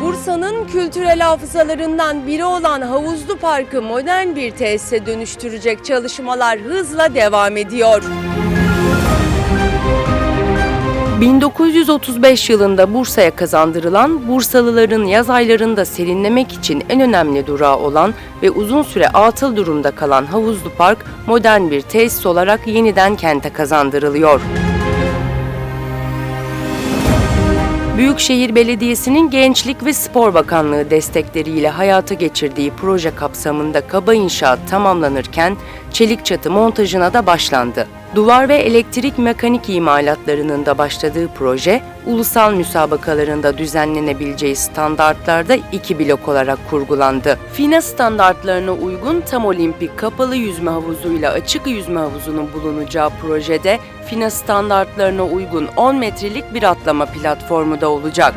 Bursa'nın kültürel hafızalarından biri olan Havuzlu Parkı modern bir tesise dönüştürecek çalışmalar hızla devam ediyor. 1935 yılında Bursa'ya kazandırılan, Bursalıların yaz aylarında serinlemek için en önemli durağı olan ve uzun süre atıl durumda kalan Havuzlu Park, modern bir tesis olarak yeniden kente kazandırılıyor. Büyükşehir Belediyesi'nin Gençlik ve Spor Bakanlığı destekleriyle hayata geçirdiği proje kapsamında kaba inşaat tamamlanırken çelik çatı montajına da başlandı. Duvar ve elektrik mekanik imalatlarının da başladığı proje, ulusal müsabakalarında düzenlenebileceği standartlarda iki blok olarak kurgulandı. FINA standartlarına uygun tam olimpik kapalı yüzme havuzuyla açık yüzme havuzunun bulunacağı projede FINA standartlarına uygun 10 metrelik bir atlama platformu da olacak.